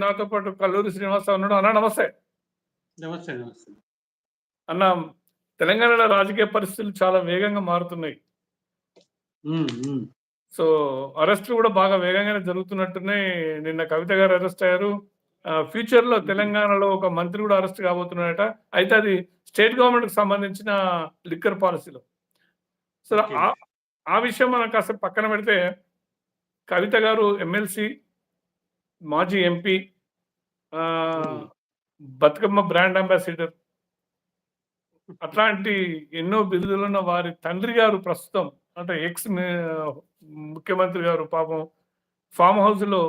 నాతో పాటు కల్లూరి శ్రీనివాసరావు ఉన్నాడు. అన్న నమస్తే. నమస్తే. నమస్తే. అన్న తెలంగాణలో రాజకీయ పరిస్థితులు చాలా వేగంగా మారుతున్నాయి. సో, అరెస్ట్‌లు గూడా బాగా వేగంగానే జరుగుతున్నట్టున్నాయి. నిన్న కవిత గారు అరెస్ట్ అయ్యారు. ఆహ్, ఫ్యూచర్‌లో హుహు. తెలంగాణలో ఒక మంత్రి గూడా అరెస్ట్ కాబోతున్నాడట. అయితే అది స్టేట్ గవర్నమెంట్‌కి సంబంధించిన లిక్కర్ పాలిసీలో. సో. ఆ ఆ విషయం మనం కాసేపు పక్కన పెడితే కవిత గారు ఎమ్మెల్సీ, మాజీ ఎంపీ. Bathukamma brand ambassador. అట్లాంటి ఎన్నో బిరుదులున్న వారి తండ్రి గారు ప్రస్తుతం అంటే ఎక్స్ ముఖ్యమంత్రి గారు పాపం ఫార్మ్ హౌస్‌లో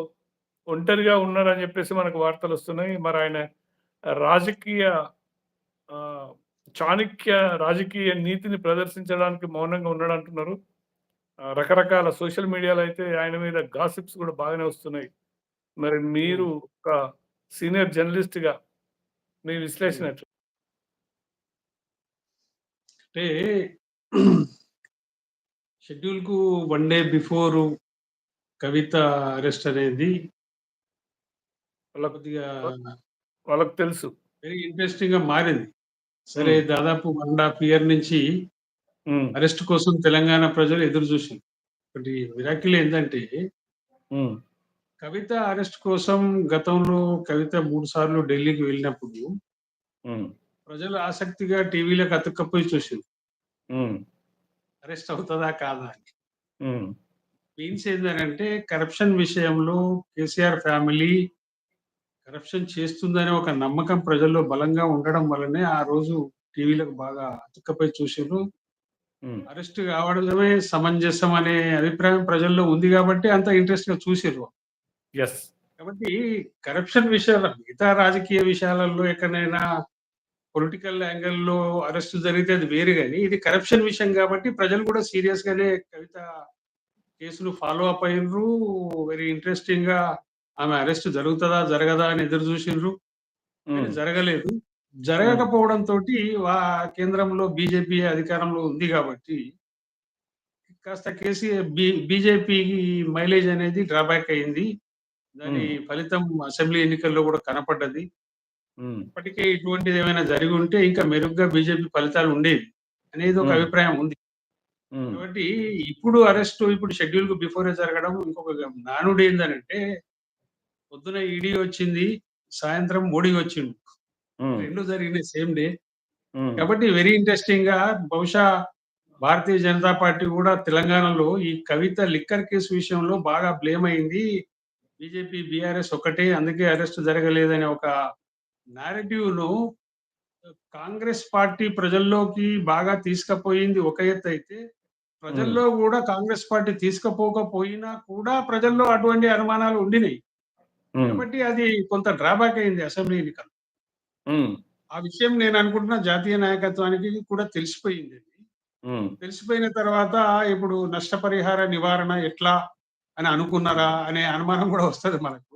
ఒంటరిగా ఉన్నారని చెప్పేసి మనకు వార్తలొస్తున్నాయి. మరి ఆయన రాజకీయ చాణక్య రాజకీయ నీతిని ప్రదర్శించడానికి మౌనంగా ఉన్నాడంటున్నారు. ఆహ్, రకరకాల సోషల్ మీడియాలో అయితే ఆయన మీద గాసిప్స్ గూడా బాగానే వస్తున్నాయి. మరి మీరు. ఒక సీనియర్ జర్నలిస్ట్‌గా మీ విశ్లేషణ? అంటే షెడ్యూల్‌కు 1 డే బిఫోరు కవిత అరెస్ట్ అనేది వాళ్ళకు కొద్దిగా వాళ్ళకి తెలుసు. వెరీ ఇంట్రెస్టింగ్‌గా మారింది. సరే. దాదాపు 1 ½ ఇయర్ నుంచి. అరెస్ట్ కోసం తెలంగాణ ప్రజలు ఎదురు చూసిండ్రు. ఒకటి మిరాకిల్ ఏందంటే హ్మ్. కవిత అరెస్ట్ కోసం గతంలో కవిత 3 సార్లు ఢిల్లీకి వెళ్ళినప్పుడు. ప్రజలు ఆసక్తిగా టీవీలకు అతుక్కపోయి. హ్మ్. అరెస్ట్ అవుతదా? కాదా? అని. మీన్స్ ఏందనంటే కరప్షన్ విషయంలో కేసీఆర్ ఫ్యామిలీ కరప్షన్ చేస్తుందనే ఒక నమ్మకం ప్రజల్లో బలంగా ఉండడం వల్లనే ఆ రోజు టీవీలకు బాగా అతుక్కపోయి చూసిండ్రు. అరెస్ట్ కావడమే సమంజసం అనే అభిప్రాయం ప్రజల్లో ఉంది గాబట్టి అంత ఇంట్రెస్ట్‌గా చూసిర్రు. యెస్. కాబట్టి కరప్షన్ విషయాల మిగతా రాజకీయ విషయాలలో ఎక్కడైనా పొలిటికల్ యాంగిల్‌లో అరెస్ట్ జరిగితే అది వేరు గాని, ఇది కరప్షన్ విషయం గాబట్టి ప్రజలు కూడా సీరియస్‌గానే కవిత కేసును ఫాలో అప్ అయ్యిండ్రు. వెరీ ఇంట్రెస్టింగ్‌గా ఆమె అరెస్ట్ జరుగుతదా? జరగదా? అని ఎదురు చూసిండ్రు. కానీ హ్మ్. జరగలేదు. హ్మ్. జరగకపోవడంతోటి వా కేంద్రంలో బీజేపీ అధికారంలో ఉంది గాబట్టి కాస్త కేసీఆర్ బీ బీజేపీకి మైలేజ్ అనేది డ్రాబ్యాక్ అయింది. దాని. ఫలితం అసెంబ్లీ ఎన్నికల్లో కూడా కనపడ్డది. ఇప్పటికే ఇటువంటిది ఏమైనా జరిగి ఉంటే ఇంకా మెరుగ్గా బీజేపీ ఫలితాలు ఉండేవి అనేది ఒక. అభిప్రాయం ఉంది. కాబట్టి ఇప్పుడు అరెస్టు ఇప్పుడు షెడ్యూల్‌కు బిఫోరే జరగడం ఇంకొక నానుడి ఏందనంటే పొద్దున ఈడీ వచ్చింది. సాయంత్రం మోడీ వచ్చిండు. 2 జరిగినాయి సేమ్ డే. కాబట్టి వెరీ ఇంట్రెస్టింగ్‌గా బహుశా భారతీయ జనతా పార్టీ కూడా తెలంగాణలో ఈ కవిత లిక్కర్ కేసు విషయంలో బాగా బ్లేమ్ అయింది. బీజేపీ, బీఆర్ఎస్ ఒక్కటే అందుకే అరెస్ట్ జరగలేదనే ఒక నారేటివ్‌ను కాంగ్రెస్ పార్టీ ప్రజల్లోకి బాగా తీసుకుపోయింది ఒక ఎత్తైతే, హ్మ్. ప్రజల్లో కూడా కాంగ్రెస్ పార్టీ తీసుకుపోకపోయినా కూడా ప్రజల్లో అటువంటి అనుమానాలు ఉండినాయి. కాబట్టి అది కొంత డ్రాబ్యాక్ అయింది అసెంబ్లీ ఎన్నికల్లో. హ్మ్. ఆ విషయం నేను అనుకుంటున్నా జాతీయ నాయకత్వానికి కూడా తెలిసిపోయిందది. హ్మ్. తెలిసిపోయిన తర్వాత ఇప్పుడు నష్టపరిహార నివారణ ఎట్లా అని అనుకున్నారా? అనే అనుమానం కూడా వస్తది మనకు.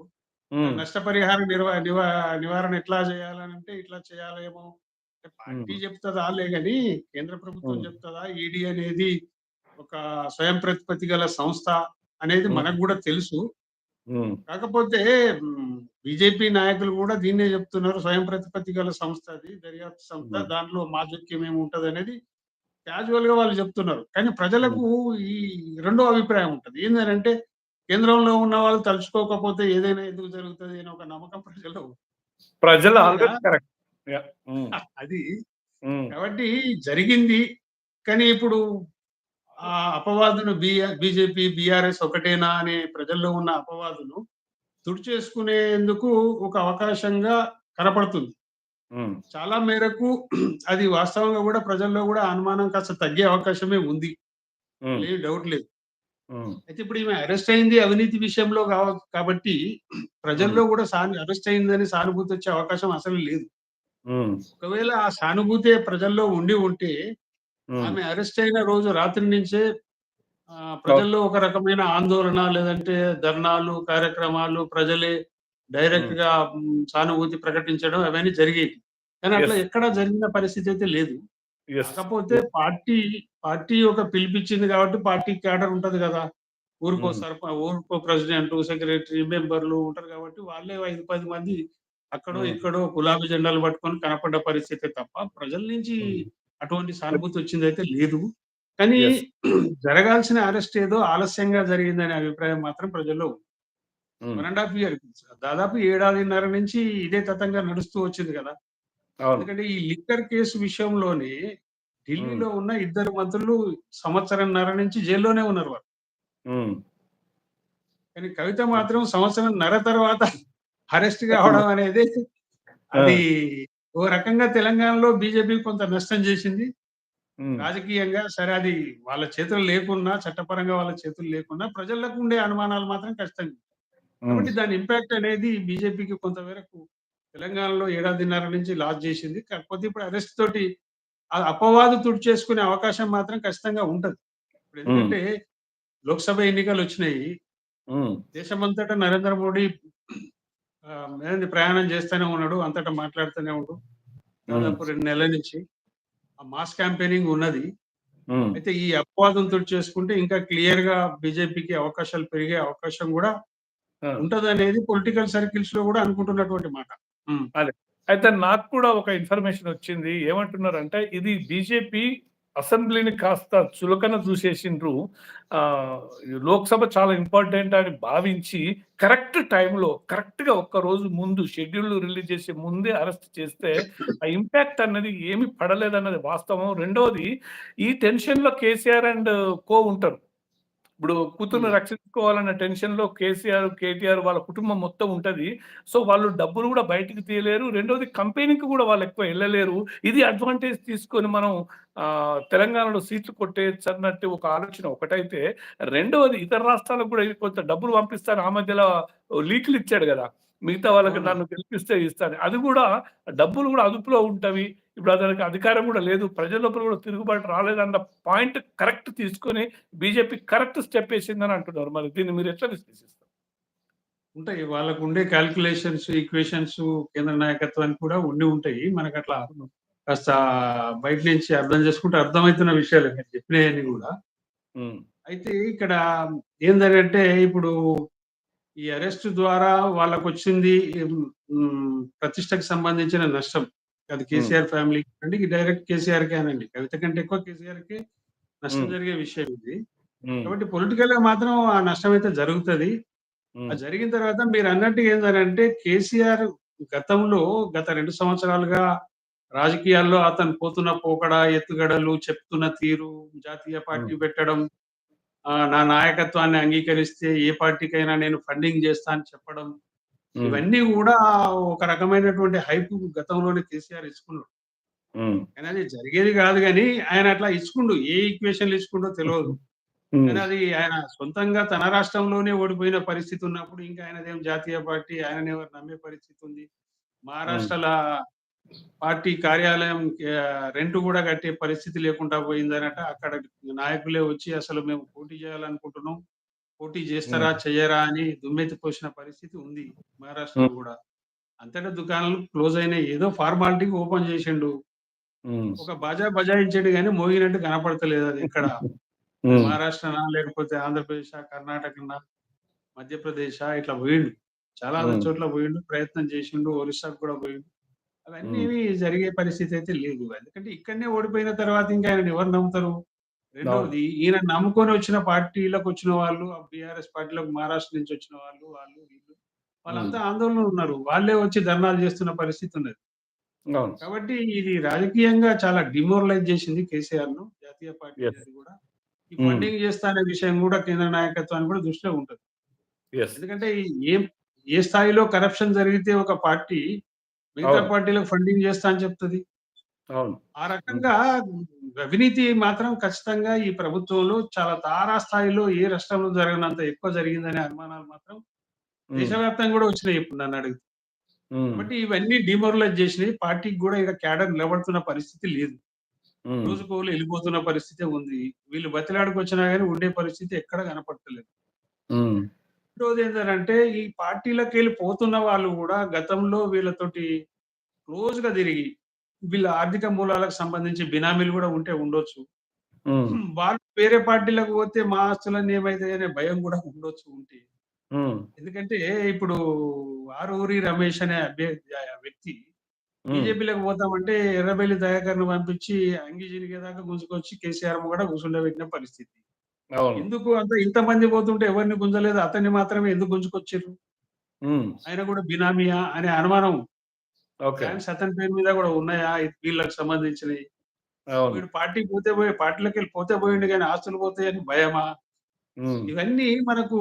నష్టపరిహార నిర్వ నివా నివారణ ఎట్లా చేయాలనంటే ఇట్లా చేయాలేమో పార్టీ హ్మ్. చెప్తదాలే గాని కేంద్ర ప్రభుత్వం. చెప్తదా? ఈడీ అనేది ఒక స్వయం ప్రతిపత్తి గల సంస్థ అనేది. మనకు కూడా తెలుసు. కాకపోతే బీజేపీ నాయకులు కూడా దీన్నే చెప్తున్నారు. స్వయం ప్రతిపత్తి గల సంస్థ అది. దర్యాప్తు సంస్థ. దాంట్లో మా జోక్యం ఏమి ఉంటదనేది క్యాజువల్‌గా వాళ్ళు చెప్తున్నారు. కానీ ప్రజలకు. ఈ రెండో అభిప్రాయం ఉంటది. ఏందనంటే కేంద్రంలో ఉన్న వాళ్ళు తలుచుకోకపోతే ఏదైనా ఎందుకు జరుగుతది అనే ఒక నమ్మకం. ప్రజలు! హ్మ్. అది. కాబట్టి జరిగింది. కానీ ఇప్పుడు ఆ అపవాదును బి బీజేపీ, బీఆర్ఎస్ ఒకటేనా అనే ప్రజల్లో ఉన్న అపవాదును తుడిచేసుకునేందుకు ఒక అవకాశంగా కనపడుతుంది. చాలా మేరకు అది వాస్తవంగా కూడా ప్రజల్లో కూడా అనుమానం కాస్త తగ్గే అవకాశమే ఉంది. లేదు డౌట్ లేదు. అయితే ఇప్పుడు ఈమె అరెస్ట్ అయింది అవినీతి విషయంలో కావ కాబట్టి ప్రజల్లో. కూడా సాను అరెస్ట్ అయిందని సానుభూతి వచ్చే అవకాశం అసలు లేదు. ఒకవేళ ఆ సానుభూతే ప్రజల్లో ఉండి ఉంటే. ఆమె అరెస్ట్ అయిన రోజు రాత్రి నుంచే. ప్రజల్లో ఒక రకమైన ఆందోళన లేదంటే ధర్నాలు, కార్యక్రమాలు ప్రజలే హ్మ్. డైరెక్ట్‌గా హ్మ్, సానుభూతి ప్రకటించడం అవన్నీ జరిగేవి. కానీ అట్లా. ఎక్కడా జరిగిన పరిస్థితి అయితే లేదు. కాకపోతే పార్టీ, పార్టీ ఒక పిలిపిచ్చింది కాబట్టి పార్టీ క్యాడర్ ఉంటది గదా! ఊరికో హ్మ్. సర్ప ఊరికో ప్రెసిడెంట్, సెక్రటరీ, మెంబర్‌లు ఉంటారు కాబట్టి వాళ్ళే 5, 10 మంది అక్కడో. ఇక్కడో గులాబీ జెండాలు పట్టుకొని కనపడ్డ పరిస్థితే తప్ప ప్రజల నుంచి. అటువంటి సానుభూతి వచ్చిందైతే లేదు. కానీ. జరగాల్సిన అరెస్ట్ ఏదో ఆలస్యంగా జరిగిందనే అభిప్రాయం మాత్రం ప్రజల్లో ఉంది. హ్మ్. 1 ½ ఇయర్ దాదాపు ఏడాదిన్నర నుంచి ఇదే తతంగా నడుస్తూ వచ్చింది కదా! ఎందుకంటే ఈ లిక్కర్ కేసు విషయంలోనే. ఢిల్లీలో ఉన్న ఇద్దరు మంత్రులు సంవత్సరంన్నర నుంచి జైల్లోనే ఉన్నారు వాళ్ళు. హ్మ్. కానీ కవిత. మాత్రం సంవత్సరంన్నర తర్వాత అరెస్ట్ కావడం అనేది! అది ఓ రకంగా తెలంగాణలో బీజేపీకి కొంత నష్టం చేసింది. రాజకీయంగా సరే అది వాళ్ళ చేతుల్లో లేకున్నా, చట్టపరంగా వాళ్ళ చేతుల్లో లేకున్నా ప్రజలకు ఉండే అనుమానాలు మాత్రం ఖచ్చితంగా. కాబట్టి దాని ఇంపాక్ట్ అనేది బీజేపీకి కొంతవరకు తెలంగాణలో ఏడాదిన్నర నుంచి లాస్ చేసింది. కాకపోతే ఇప్పుడు అరెస్ట్ తోటి అపవాదు తుడిచేసుకునే అవకాశం మాత్రం ఖచ్చితంగా ఉంటది. ఇప్పుడు. ఎందుకంటే లోక్సభ ఎన్నికలొచ్చినాయి. హ్మ్. దేశమంతటా నరేంద్ర మోడీ ప్రయాణం చేస్తూనే ఉన్నాడు. అంతటా మాట్లాడుతూనే ఉండు. హ్మ్. దాదాపు 2 నెలల నుంచి. ఆ మాస్ క్యాంపెయినింగ్ ఉన్నది. అయితే ఈ అపవాదం తుడిచేసుకుంటే ఇంకా క్లియర్‌గా బీజేపీకి అవకాశాలు పెరిగే అవకాశం గూడా ఆ! ఉంటదనేది పొలిటికల్ సర్కిల్స్‌లో గూడా అనుకుంటున్నటువంటి మాట. అదే. అయితే నాకు కూడా ఒక ఇన్ఫర్మేషన్ వచ్చింది. ఏమంటున్నారంటే ఇది బీజేపీ అసెంబ్లీని కాస్త చులకన చూసేసిండ్రు. లోక్సభ చాలా ఇంపార్టెంట్ అని భావించి కరెక్ట్ టైమ్‌లో కరెక్ట్‌గా ఒక్క రోజు ముందు షెడ్యూల్ రిలీజ్ చేసే ముందే అరెస్ట్ చేస్తే ఆ ఇంపాక్ట్ అన్నది ఏమి పడలేదన్నది వాస్తవం. రెండోది ఈ టెన్షన్‌లో కేసీఆర్ అండ్ కో ఉంటారు. ఇప్పుడు కూతుర్ని. రక్షించుకోవాలన్న టెన్షన్‌లో కేసీఆర్, కేటీఆర్ వాళ్ళ కుటుంబం మొత్తం ఉంటది. సో, వాళ్ళు డబ్బులు గూడా బయటికి తీయలేరు. రెండోది కంపెనీకి గూడా వాళ్ళు ఎక్కువ ఎళ్ళలేరు. ఇది అడ్వాంటేజ్ తీసుకొని మనం తెలంగాణలో సీట్లు కొట్టేయొచ్చన్నట్టు ఒక ఆలోచన ఒకటైతే, రెండోది ఇతర రాష్ట్రాలకు గూడా కొంత డబ్బులు పంపిస్తాను ఆ మధ్యలో లీకులు ఇచ్చాడు గదా! మిగతా వాళ్ళకి. నన్ను గెలిపిస్తే ఇస్తాను. అది గూడా డబ్బులు గూడా అదుపులో ఉంటవి. ఇప్పుడు అతనికి అధికారం గూడా లేదు. ప్రజల లోపల గూడా తిరుగుబాటు రాలేదన్న పాయింట్ కరెక్ట్ తీసుకొని బీజేపీ కరెక్ట్ స్టెప్ ఏసిందని అంటున్నారు. మరి దీన్ని మీరు ఎట్లా విశ్లేషిస్తారు? ఉంటాయి. వాళ్ళకుండే కాలిక్యులేషన్స్, ఈక్వేషన్స్ కేంద్ర నాయకత్వానికి కూడా ఉండి ఉంటాయి. మనకట్లా హ్మ్. కాస్త బయట నుంచి అర్థం చేసుకుంటే అర్థమైతున్న విషయాలే మీరు గూడా. హ్మ్. అయితే ఇక్కడ ఏందనంటే ఇప్పుడు ఈ అరెస్ట్ ద్వారా వాళ్ళకొచ్చింది హ్మ్, హ్మ్, ప్రతిష్టకు సంబంధించిన నష్టం. అది. కేసీఆర్ ఫ్యామిలీకి అండి డైరెక్ట్ కేసీఆర్‌కే అనండి. కవిత కంటే ఎక్కువ కేసీఆర్‌కే నష్టం హ్మ్. జరిగే విషయం ఇది. కాబట్టి పొలిటికల్‌గా మాత్రం ఆ నష్టమైతే జరుగుతది. హ్మ్. అది జరిగిన తర్వాత మీరన్నట్టుగా ఏందనంటే కేసీఆర్ గతంలో గత 2 సంవత్సరాలుగా రాజకీయాల్లో అతను పోతున్న పోకడ, ఎత్తుగడలు, చెప్తున్న తీరు, జాతీయ. పార్టీ పెట్టడం, నా నాయకత్వాన్ని అంగీకరిస్తే ఏ పార్టీకైనా నేను ఫండింగ్ చేస్తా అని చెప్పడం. ఇవన్నీ గూడా ఒక రకమైనటువంటి హైప్ గతంలోనే కేసీఆర్ ఇచ్చుకున్నాడు. కానీ అది జరిగేది గాదు గానీ ఆయన అట్లా ఇచ్చుకుండు. ఏ ఈక్వేషన్‌లు ఇచ్చుకుండో తెలవదు. హ్మ్. కానీ అది ఆయన సొంతంగా తన రాష్ట్రంలోనే ఓడిపోయిన పరిస్థితి ఉన్నప్పుడు ఇంకా ఆయనదేం జాతీయ పార్టీ ఆయననెవరు నమ్మే పరిస్థితి ఉంది. మహారాష్ట్రల పార్టీ కార్యాలయం రెంట్ గూడా కట్టే పరిస్థితి లేకుండా పోయిందనట. అక్కడ నాయకులే వచ్చి అసలు మేము పోటీ చేయాలనుకుంటున్నాం. పోటీ చేస్తారా? చెయ్యరా? అని దుమ్మెత్తి పోసిన పరిస్థితి ఉంది మహారాష్ట్రలో. గూడా. అంతటా దుకాణాలు క్లోజ్ అయినాయి. ఏదో ఫార్మాలిటీకి ఓపెన్ చేసిండు. ఒక బాజా బజాయించాడు గానీ మోగినట్టు కనపడతలేదు అది ఎక్కడ. హ్మ్. మహారాష్ట్రనా? లేకపోతే ఆంధ్రప్రదేశా? కర్ణాటకనా? మధ్యప్రదేశా? ఇట్లా పోయిండు. చాలా. చోట్ల పోయిండు. ప్రయత్నం చేసిండు. ఒరిస్సాకు కూడా పోయిండు. అవన్నీ. ఏమి జరిగే పరిస్థితి అయితే లేదు. ఎందుకంటే ఇక్కడనే ఓడిపోయిన తర్వాత ఇంకా ఆయనని ఎవరు నమ్ముతారు? రెండోది ఈయన నమ్ముకొని వచ్చిన పార్టీలకొచ్చిన వాళ్ళు ఆ బీఆర్ఎస్ పార్టీలోకి మహారాష్ట్ర నుంచి వచ్చిన వాళ్ళు, వాళ్ళు వీళ్ళు. వాళ్ళంతా ఆందోళనలో ఉన్నారు. వాళ్ళే వచ్చి ధర్నాలు చేస్తున్న పరిస్థితి ఉన్నది. కాబట్టి ఇది రాజకీయంగా చాలా డిమోరలైజ్ చేసింది కేసీఆర్‌ను. జాతీయ పార్టీ కూడా. ఈ. ఫండింగ్ చేస్తా అనే విషయం కూడా కేంద్ర నాయకత్వానికి కూడా దృష్టిలో ఉంటది. ఎందుకంటే ఏం ఏ స్థాయిలో కరప్షన్ జరిగితే ఒక పార్టీ మిగతా. పార్టీలకు ఫండింగ్ చేస్తా అని చెప్తది. అవును. ఆ. రకంగా అవినీతి మాత్రం ఖచ్చితంగా ఈ ప్రభుత్వంలో చాలా తారాస్థాయిలో ఏ రాష్ట్రంలో జరగనంత ఎక్కువ జరిగిందనే అనుమానాలు మాత్రం. దేశవ్యాప్తంగా కూడా వచ్చినాయి ఇప్పుడు నన్నడిగితే. హ్మ్. కాబట్టి ఇవన్నీ డిమోరలైజ్ చేసినాయి. పార్టీకి కూడా ఇక క్యాడర్ నిలబడుతున్న పరిస్థితి లేదు. హ్మ్. రోజుకోళ్ళు ఎళ్ళిపోతున్న పరిస్థితే ఉంది. వీళ్ళు బతిలాడుకొచ్చినా గాని ఉండే పరిస్థితి ఎక్కడ కనపడతలేదు. రెండోది ఏందనంటే ఈ పార్టీలకెళ్ళి పోతున్న వాళ్ళు గూడా గతంలో వీళ్ళతోటి క్లోజ్‌గా తిరిగి వీళ్ళ ఆర్థిక మూలాలకు సంబంధించి బినామీలు గూడా ఉంటే ఉండొచ్చు. వాళ్ళు వేరే పార్టీలకు పోతే మా ఆస్తులన్నీ ఏమైతాయనే భయం కూడా ఉండొచ్చు ఉంటే. ఎందుకంటే ఇప్పుడు ఆరూరి రమేష్ అనే వ్యక్తి. బీజేపీలోకి పోతామంటే ఎర్రబెల్లి దయాకర్‌ని పంపించి అంగి జినిగేదాకా గుంజుకొచ్చి కేసీఆర్ ముంగట కూర్చుండబెట్టిన పరిస్థితి. ఎందుకు అంత ఇంతమంది పోతుంటే ఎవరిని గుంజలేదు అతన్ని మాత్రమే ఎందుకు గుంజుకొచ్చిర్రు? హ్మ్. ఆయన కూడా బినామీయా అనే అనుమానం అతని పేరు మీద కూడా ఉన్నాయా? వీళ్ళకి సంబంధించినయి. అవును. వీడు పార్టీకి పోతే పోయి పార్టీలోకెళ్ళి పోతే పోయిండు గాని ఆస్తులు పోతాయని భయమా? హ్మ్. ఇవన్నీ మనకు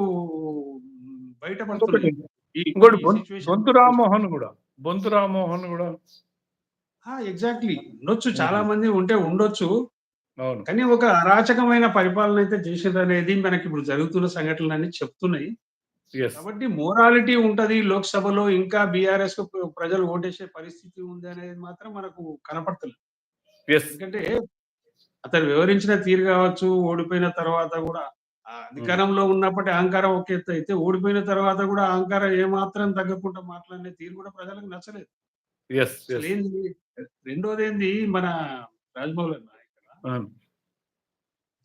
ఇంకొకటి బయటపడుతున్నాయి. ఈ ఇంకోటి ఈ బొం సిట్యుయేషన్ బొంతు రామ్మోహన్ గూడా. బొంతు రామ్మోహన్ ఆ! ఎగ్జాక్ట్‌లీ. ఉండొచ్చు. చాలా మంది ఉంటే ఉండొచ్చు. అవును. కానీ ఒక అరాచకమైన పరిపాలన అయితే చేసిండ్రనేది మనకిప్పుడు జరుగుతున్న సంఘటనలన్నీ చెప్తున్నాయి. యెస్. కాబట్టి మోరాలిటీ ఉంటది. లోక్‌సభలో ఇంకా బీఆర్ఎస్‌కు ప్ర ప్రజలు ఓటేసే పరిస్థితి ఉంది అనేది మాత్రం మనకు కనపడతలేదు. ఎందుకంటే అతను వివరించిన తీరు కావచ్చు, ఓడిపోయిన తర్వాత కూడా. అధికారంలో ఉన్నప్పటి అహంకారం ఒక ఎత్తు అయితే, ఓడిపోయిన తర్వాత కూడా అహంకారం ఏమాత్రం తగ్గకుండా మాట్లాడిన తీరు కూడా ప్రజలకు నచ్చలేదు. అసలేంది రెండోదేంది మన రాజమౌళి అన్న.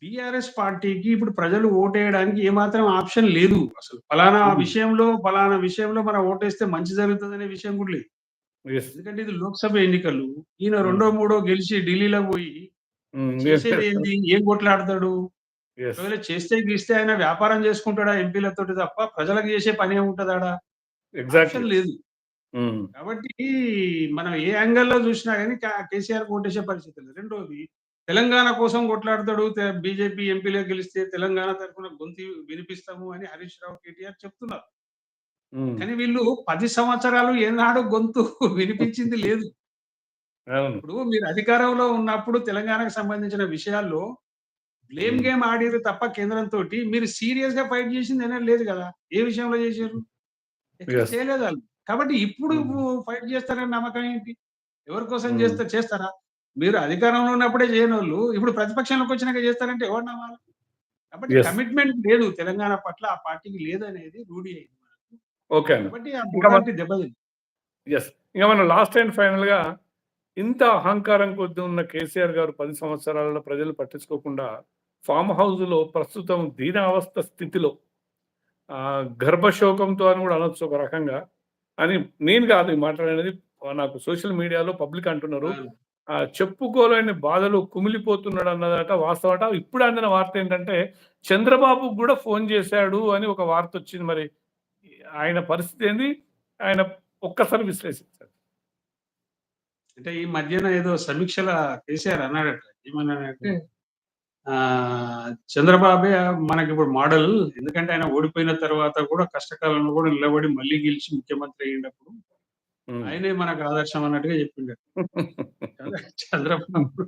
బీఆర్ఎస్ పార్టీకి ఇప్పుడు ప్రజలు ఓటేయడానికి ఏమాత్రం ఆప్షన్ లేదు. అసలు పలానా హ్మ్. విషయంలో, పలానా విషయంలో మనం ఓటేస్తే మంచి జరుగుతదనే విషయం కూడా లేదు. ఎందుకంటే ఇది లోక్‌సభ ఎన్నికలు. ఈయన. రెండో, మూడో గెలిచి ఢిల్లీలో పోయి చేసేది? ఏంది? ఏం కొట్లాడతాడు? ఒకవేళ చేస్తే గీస్తే ఆయన వ్యాపారం చేసుకుంటాడా ఎంపీలతోటి తప్ప ప్రజలకు చేసే పనేముంటదాడ? ఎగ్జాక్ట్‌లీ. ఆప్షన్ లేదు. కాబట్టి మనం ఏ యాంగిల్‌లో చూసినా గాని క కేసీఆర్‌కి ఓటేసే పరిస్థితి లేదు. రెండోది తెలంగాణ కోసం కొట్లాడతాడు. బీజేపీ ఎంపీలో గెలిస్తే తెలంగాణ తరపున గొంతు వినిపిస్తాము అని హరీష్ రావు, కేటీఆర్ చెప్తున్నారు. కానీ వీళ్ళు 10 సంవత్సరాలు ఏనాడు గొంతు వినిపించింది లేదు. ఇప్పుడు మీరు అధికారంలో ఉన్నప్పుడు తెలంగాణకు సంబంధించిన విషయాల్లో బ్లేమ్. గేమ్ ఆడిర్రు తప్ప కేంద్రంతోటి మీరు సీరియస్‌గా ఫైట్ చేసింది ఏనాడు లేదు కదా! ఏ విషయంలో యెస్. చేయలేదు ఆళ్ళు. కాబట్టి ఇప్పుడు. ఫైట్ చేస్తారని నమ్మకం ఏంటి? ఎవరి కోసం హ్మ్. చేస్తారు చేస్తారా? మీరు అధికారంలో ఉన్నప్పుడే చేయనోళ్ళు ఇప్పుడు ప్రతిపక్షంలోకి వచ్చినాక చేస్తారంటే ఎవరు నమ్మాలి? కాబట్టి. కమిట్మెంట్ లేదు తెలంగాణ పట్ల ఆ పార్టీకి లేదనేది రూఢి అయింది. ఓకే. కాబట్టి దెబ్బతింది. యెస్. ఇంక మనం లాస్ట్ అండ్ ఫైనల్‌గా ఇంత అహంకారం కొద్దీ ఉన్న కేసీఆర్ గారు 10 సంవత్సరాలలో ప్రజలు పట్టించుకోకుండా ఫార్మ్ హౌస్‌లో ప్రస్తుతం దీనావస్థ స్థితిలో గర్భశోకంతో అని కూడా అనొచ్చు ఒక రకంగా. అని నేను కాదు మాట్లాడేది. నాకు సోషల్ మీడియాలో పబ్లిక్ అంటున్నారు. చెప్పుకోలేని బాధలో కుమిలిపోతున్నాడన్నదట వాస్తవట. ఇప్పుడు అందిన వార్త ఏంటంటే చంద్రబాబుకి కూడా ఫోన్ చేశాడు అని ఒక వార్త వచ్చింది. మరి ఆయన పరిస్థితి ఏంది? ఆయన ఒక్కసారి విశ్లేషించండి. అంటే ఈ మధ్యన ఏదో సమీక్షల కేసీఆర్ అన్నాడట. ఏమన్నాడంటే. ఆహ్, చంద్రబాబే మనకిప్పుడు మోడల్. ఎందుకంటే ఆయన ఓడిపోయిన తర్వాత కూడా కష్టకాలంలో కూడా నిలబడి మళ్ళీ గెలిచి ముఖ్యమంత్రి అయ్యిండప్పుడు హ్మ్. ఆయనే మనకు ఆదర్శం అన్నట్టుగా చెప్పిండట. చంద్ర చంద్రబాబు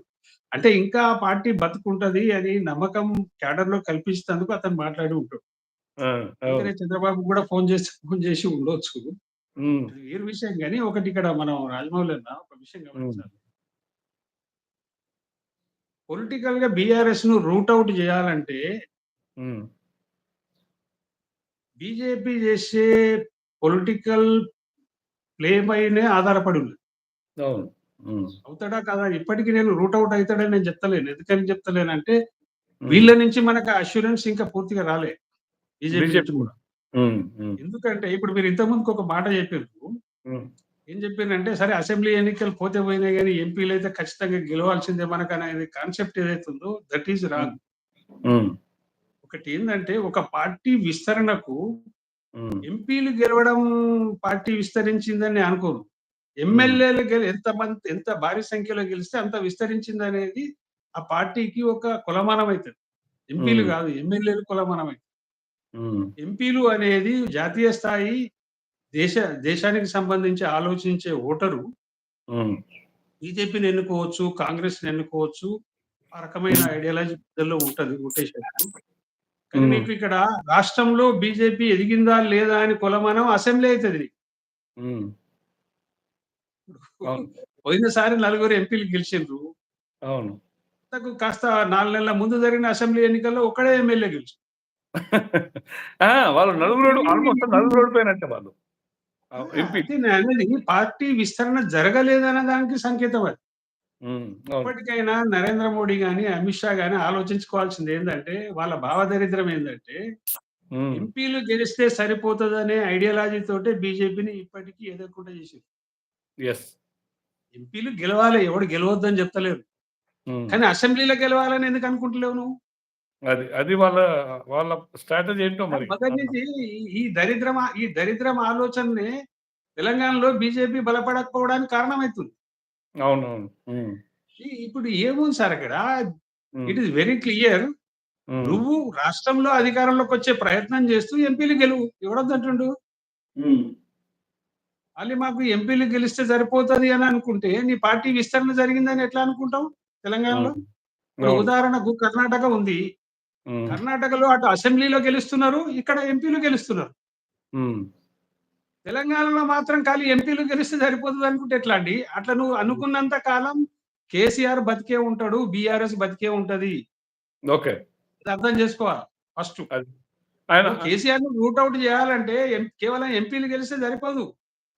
అంటే ఇంకా ఆ పార్టీ బతుకుంటది అని నమ్మకం క్యాడర్‌లో కల్పించినందుకు అతను మాట్లాడి ఉంటాడు. చంద్రబాబు కూడా ఫోన్ చేసి ఫోన్ చేసి ఉండొచ్చు. వేరు విషయం గాని ఒకటి ఇక్కడ మనం రాజమౌళి అన్న ఒక విషయం. గమనించాలి. పొలిటికల్‌గా బీఆర్ఎస్‌ను రూట్ ఔట్ చేయాలంటే హ్మ్. బీజేపీ చేసే పొలిటికల్ ప్లే పైనే ఆధారపడి ఉంది. అవుతాడా కాదా? ఇప్పటికి నేను రూట్ ఔట్ అయితాడని నేను చెప్తలేను. ఎందుకని చెప్తలేనంటే. వీళ్ళ నుంచి మనకు అష్యూరెన్స్ ఇంకా పూర్తిగా రాలే. బీజేపీ. కూడా. ఎందుకంటే ఇప్పుడు మీరు ఇంతకు ముందుకు ఒక మాట చెప్పిర్రు. హ్మ్. ఏం చెప్పిర్రంటే సరే అసెంబ్లీ ఎన్నికలు పోతే పోయినాయి గాని ఎంపీలైతే ఖచ్చితంగా గెలవాల్సిందే మనకనేది కాన్సెప్ట్ ఏదైతే ఉందో దట్ ఈస్ హ్మ్. రాంగ్. ఒకటి ఏందంటే ఒక పార్టీ విస్తరణకు. ఎంపీలు గెలవడం పార్టీ విస్తరించిందని అనుకోను. ఎమ్మెల్యేలు గెలి ఎంత మంది ఎంత భారీ సంఖ్యలో గెలిస్తే అంత విస్తరించిందనేది ఆ పార్టీకి ఒక కొలమానం అయితది. ఎంపీలు. కాదు ఎమ్మెల్యేలు కొలమానం అయితది. హ్మ్. ఎంపీలు అనేది జాతీయ స్థాయి దేశ దేశానికి సంబంధించి ఆలోచించే ఓటరు. బీజేపీని ఎన్నుకోవచ్చు, కాంగ్రెస్‌ని ఎన్నుకోవచ్చు. ఆ రకమైన. ఐడియాలజీ ప్రజల్లో ఉంటది ఓటేసేటప్పుడు. కానీ. మీకు ఇక్కడ రాష్ట్రంలో బీజేపీ ఎదిగిందా లేదా అని కొలమానం అసెంబ్లీ. అవును. పోయినసారి నలుగురు ఎంపీలు గెలిచిండ్రు. అవును. అంతకు కాస్త 4 నెలల ముందు జరిగిన అసెంబ్లీ ఎన్నికల్లో ఒక్కడే ఎమ్మెల్యే గెలిచాడు. ఆ! వాళ్ళు నలుగురు ఆల్‌మోస్ట్ నలుగురు ఓడిపోయినట్టే వాళ్ళు. పార్టీ విస్తరణ జరగలేదన్న దానికి సంకేతం అది. ఇప్పటికైనా నరేంద్ర మోడీ గాని, అమిత్ షా గాని ఆలోచించుకోవాల్సింది ఏందంటే, వాళ్ళ భావదరిద్రం హ్మ్. ఎంపీలు గెలిస్తే సరిపోతదనే ఐడియాలజీ తోటే బీజేపీని ఇప్పటికి ఎదగకుండా చేసింది. యెస్. ఎంపీలు గెలవాలి. ఎవడు గెలవద్దని చెప్తలేరు. కానీ అసెంబ్లీలో గెలవాలని ఎందుకు అనుకుంటలేవు నువ్వు? అది. అది వాళ్ళ వాళ్ళ స్ట్రాటజీ ఏంటో మరి. నుంచి ఈ- దరిద్రం ఈ దరిద్రం ఆలోచననే తెలంగాణలో బీజేపీ బలపడకపోవడానికి కారణమైతుంది. అవునవును. హ్మ్. ఇప్పుడు ఏముంది సార్ అక్కడ హ్మ్. ఇట్ ఈస్ వెరీ క్లియర్ హ్మ్. నువ్వు రాష్ట్రంలో అధికారంలోకి వచ్చే ప్రయత్నం చేస్తూ ఎంపీలు గెలువు ఎవడొద్దంటుండు హ్మ్. మళ్ళీ మాకు ఎంపీలు గెలిస్తే సరిపోతది అని అనుకుంటే నీ పార్టీ విస్తరణ జరిగిందని ఎట్లా అనుకుంటావు తెలంగాణలో హ్మ్. ఇప్పుడు అవును. ఉదాహరణకు కర్ణాటక ఉంది హ్మ్. కర్ణాటకలో అటు అసెంబ్లీలో గెలుస్తున్నారు ఇక్కడ ఎంపీలు గెలుస్తున్నారు హ్మ్. తెలంగాణలో మాత్రం ఖాళీ ఎంపీలు గెలిస్తే సరిపోతుంది అనుకుంటే ఎట్లా అండి? అట్లా నువ్వు అనుకున్నంత కాలం కేసీఆర్ బతికే ఉంటాడు బీఆర్ఎస్ బతికే ఉంటది. ఓకే. అర్థం చేసుకోవాలి? ఫస్ట్. కేసీఆర్ను రూట్ అవుట్ చేయాలంటే కేవలం ఎంపీలు గెలిస్తే సరిపోదు.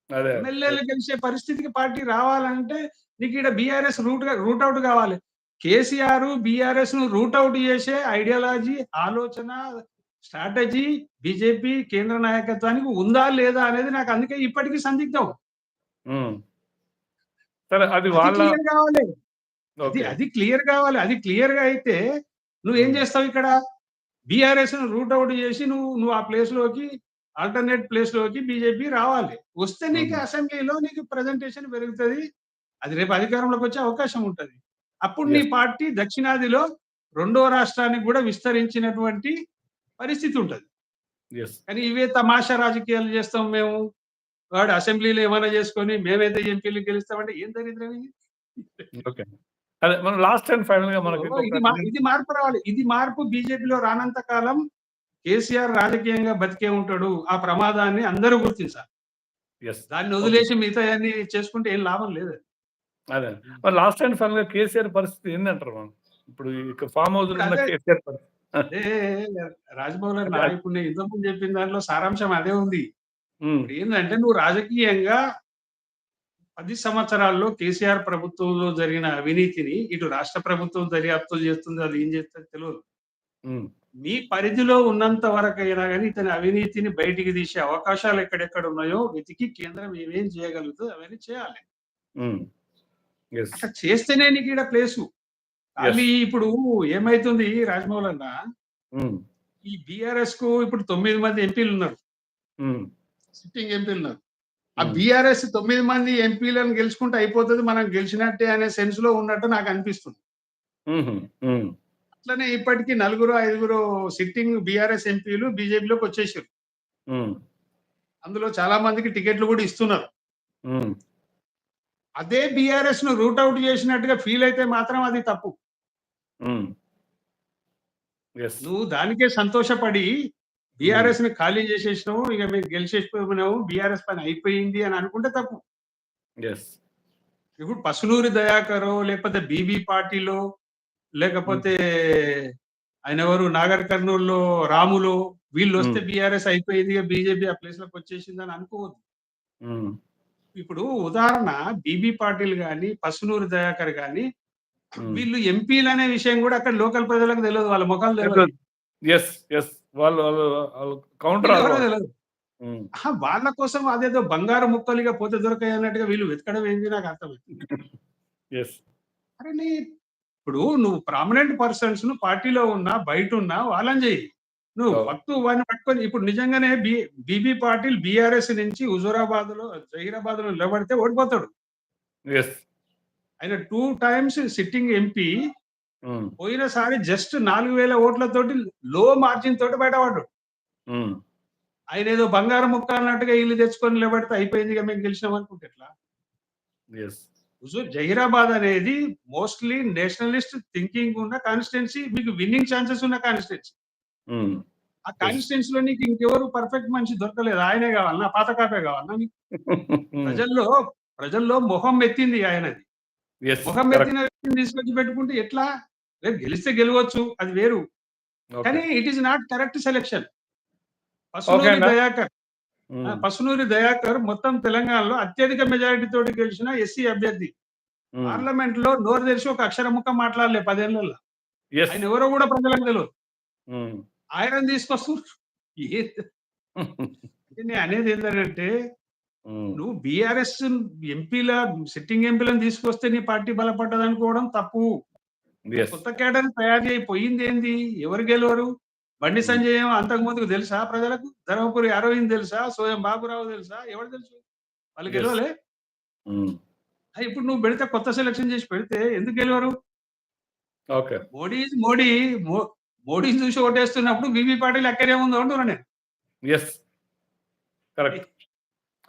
ఎమ్మెల్యేలు గెలిచే పరిస్థితికి పార్టీ రావాలంటే నీకు ఇక్కడ బీఆర్ఎస్ రూట్ రూట్ అవుట్ కావాలి. కేసీఆర్ బీఆర్ఎస్ను రూట్ అవుట్ చేసే ఐడియాలజీ ఆలోచన స్ట్రాటజీ బీజేపీ కేంద్ర నాయకత్వానికి ఉందా లేదా అనేది నాకు అందుకే ఇప్పటికీ సందిగ్ధం. సరే అది వాళ్ళ కావాలి అది. అది క్లియర్ కావాలి అది క్లియర్గా అయితే నువ్వు ఏం. చేస్తావు ఇక్కడ బీఆర్ఎస్ను రూట్ అవుట్ చేసి నువ్వు నువ్వు ఆ ప్లేస్లోకి ఆల్టర్నేట్ ప్లేస్లోకి బీజేపీ రావాలి వస్తే నీకు. అసెంబ్లీలో నీకు ప్రజెంటేషన్ పెరుగుతుంది అది రేపు అధికారంలోకి వచ్చే అవకాశం ఉంటది అప్పుడు నీ. పార్టీ దక్షిణాదిలో రెండో రాష్ట్రానికి కూడా విస్తరించినటువంటి పరిస్థితి ఉంటది. కానీ ఇవే తమాషా రాజకీయాలు చేస్తాం మేము వాడు అసెంబ్లీలో ఏమైనా చేసుకొని మేమైతే ఎంపీలు గెలుస్తామంటే ఏం దరిద్రం ఇది. అదే మనం లాస్ట్ అండ్ ఫైనల్గా మనకి ఇది మార్పు రావాలి ఇది మార్పు బీజేపీలో రానంత కాలం కేసీఆర్ రాజకీయంగా బతికే ఉంటాడు ఆ ప్రమాదాన్ని అందరూ గుర్తించాలి. దాన్ని వదిలేసి మిగతా అన్ని చేసుకుంటే ఏం లాభం లేదు అదే. మరి లాస్ట్ అండ్ ఫైనల్గా కేసీఆర్ పరిస్థితి ఏందంటారు మనం? ఇప్పుడు ఫామ్ హౌస్. కేసీఆర్ పరిస్థితి. అదే రాజ్భవన్ అదే. నాయకుడు నేను ఇంతకుముందు చెప్పిన దాంట్లో సారాంశం అదే ఉంది. ఇప్పుడు ఏంటంటే నువ్వు రాజకీయంగా పది సంవత్సరాల్లో కేసీఆర్ ప్రభుత్వంలో జరిగిన అవినీతిని ఇటు రాష్ట్ర ప్రభుత్వం దర్యాప్తు చేస్తుంది అది ఏం చేస్తుంది తెలియదు. మీ పరిధిలో ఉన్నంత వరకు అయినా కానీ ఇతని అవినీతిని బయటికి తీసే అవకాశాలు ఎక్కడెక్కడ ఉన్నాయో వెతికి కేంద్రం ఏమేం చేయగలుగుతుందో అవన్నీ చేయాలి. అట్లా చేస్తేనే నీకు ఇక్కడ ప్లేసు మళ్ళీ ఇప్పుడు ఏమైతుంది రాజమౌళి అన్న హ్మ్. ఈ బీఆర్ఎస్కు ఇప్పుడు తొమ్మిది మంది ఎంపీలు ఉన్నారు హ్మ్. సిట్టింగ్ ఎంపీలు ఉన్నారు ఆ హ్మ్. బీఆర్ఎస్ తొమ్మిది మంది ఎంపీలను గెలుచుకుంటే అయిపోతుంది మనం గెలిచినట్టే అనే సెన్స్లో ఉన్నట్టు నాకు అనిపిస్తుంది. అట్లనే ఇప్పటికీ నలుగురు ఐదుగురు సిట్టింగ్ బీఆర్ఎస్ ఎంపీలు బీజేపీలోకి వచ్చేసారు. అందులో చాలా మందికి టికెట్లు కూడా ఇస్తున్నారు. అదే బీఆర్ఎస్ను రూట్ అవుట్ చేసినట్టుగా ఫీల్ అయితే మాత్రం అది తప్పు. నువ్వు దానికే సంతోషపడి బీఆర్ఎస్ని ఖాళీ చేసేసినావు ఇక మీరు గెలిచేసిపోయినావు బీఆర్ఎస్ పని అయిపోయింది అని అనుకుంటే తప్పు. ఇప్పుడు పసునూరి దయాకరో లేకపోతే బీబీ పార్టీలో లేకపోతే ఆయన ఎవరు నాగర్ కర్నూల్లో రాములు వీళ్ళు వస్తే Hmm. బీఆర్ఎస్ అయిపోయింది బీజేపీ ఆ ప్లేస్లోకి వచ్చేసింది అని అనుకోవద్దు హ్మ్. ఇప్పుడు ఉదాహరణ బీబీ పాటిల్ గాని పసునూరి దయాకర్ గాని. వీళ్ళు ఎంపీలు అనే విషయం కూడా అక్కడ లోకల్ ప్రజలకు తెలియదు వాళ్ళ ముఖాలు తెలియదు యెస్. యెస్. వాళ్ళు కౌంటర్. తెలియదు వాళ్ళ కోసం అదేదో బంగారు ముక్కలుగా పోతే దొరకాయి అన్నట్టుగా వీళ్ళు వెతకడం ఏంది నాకు అర్థమైంది యెస్. అరే నీ ఇప్పుడు నువ్వు ప్రామినెంట్ పర్సన్స్ను పార్టీలో ఉన్నా బయట ఉన్నా వాళ్ళని చెయ్యి నువ్వు. ఫక్తు వాడిని పట్టుకొని ఇప్పుడు నిజంగానే బి బీబీ పాటిల్ బీఆర్ఎస్ నుంచి హుజూరాబాద్లో జహీరాబాద్లో నిలబడితే ఓడిపోతాడు. ఆయన టూ టైమ్స్ సిట్టింగ్ ఎంపీ. పోయినసారి జస్ట్ నాలుగు వేల ఓట్లతోటి లో మార్జిన్ తోటి బయటపడ్డాడు. ఆయన ఏదో బంగారం ముక్క అన్నట్టుగా ఇల్లు తెచ్చుకొని నిలబడితే అయిపోయింది మేము గెలిచినాం అనుకుంటే ఎట్లా జహీరాబాద్ అనేది మోస్ట్లీ నేషనలిస్ట్ థింకింగ్ ఉన్న కాన్స్టిట్యున్సీ మీకు విన్నింగ్ ఛాన్సెస్ ఉన్న కాన్స్టిట్యున్సీ. ఆ కాన్స్టిట్యున్సీ లో నీకు ఇంకెవరు పర్ఫెక్ట్ మనిషి దొరకలేదు ఆయనే కావాలన్నా పాత కాపే కావాలన్నా. ప్రజల్లో ప్రజల్లో మొహం ఎత్తింది ఆయనది వ్యక్తిని తీసుకొచ్చి పెట్టుకుంటే ఎట్లా రేపు గెలిస్తే గెలవచ్చు అది వేరు. కానీ it is not correct selection Pasunuri. Dayakar. ఆ, పసునూరి దయాకర్ మొత్తం తెలంగాణలో అత్యధిక మెజారిటీ తోటి గెలిచిన ఎస్సీ అభ్యర్థి హ్మ్. పార్లమెంట్లో నోరు తెరిచి ఒక అక్షర ముక్క మాట్లాడలే పదేళ్ళలో. ఆయన ఎవరో కూడా ప్రజలకు తెలియదు. ఆయన నేను అనేది ఏంటంటే. నువ్వు బీఆర్ఎస్ ఎంపీల సిట్టింగ్ ఎంపీలను తీసుకొస్తే నీ పార్టీ బలపడ్డది అనుకోవడం తప్పు. కొత్త కేడర్ తయారు చేయి పోయింది ఏంది? ఎవరు గెలవరు? బండి సంజయ్ ఏమో అంతకు ముందుకు తెలుసా ప్రజలకు? ధర్మపురి అరవింద్ తెలుసా? సోయం బాబురావు తెలుసా? ఎవరు తెలుసు? వాళ్ళు. గెలవలే. ఆ, ఇప్పుడు నువ్వు పెడితే కొత్త సెలక్షన్ చేసి పెడితే ఎందుకు గెలవరు? ఓకే. మోడీ మోడీ. మోడీని చూసి ఓటేస్తున్నప్పుడు బీబీ పాటిల్ ఎక్కడేముందో అంటున్నా నేను. యెస్. కరెక్ట్.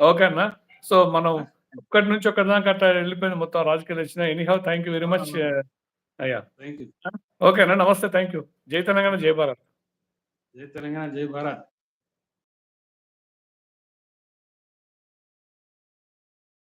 ఓకే అన్న. సో మనం ఒక్కటి నుంచి ఒక్కటి దాకా అట్లా వెళ్ళిపోయింది మొత్తం రాజకీయాలు వచ్చినాయి. Anyhow thank you very much అయ్యా. థ్యాంక్ ఓకే అన్న. నమస్తే. Thank you. జై తెలంగాణ, జై భారత్. జై తెలంగాణ జై భారత్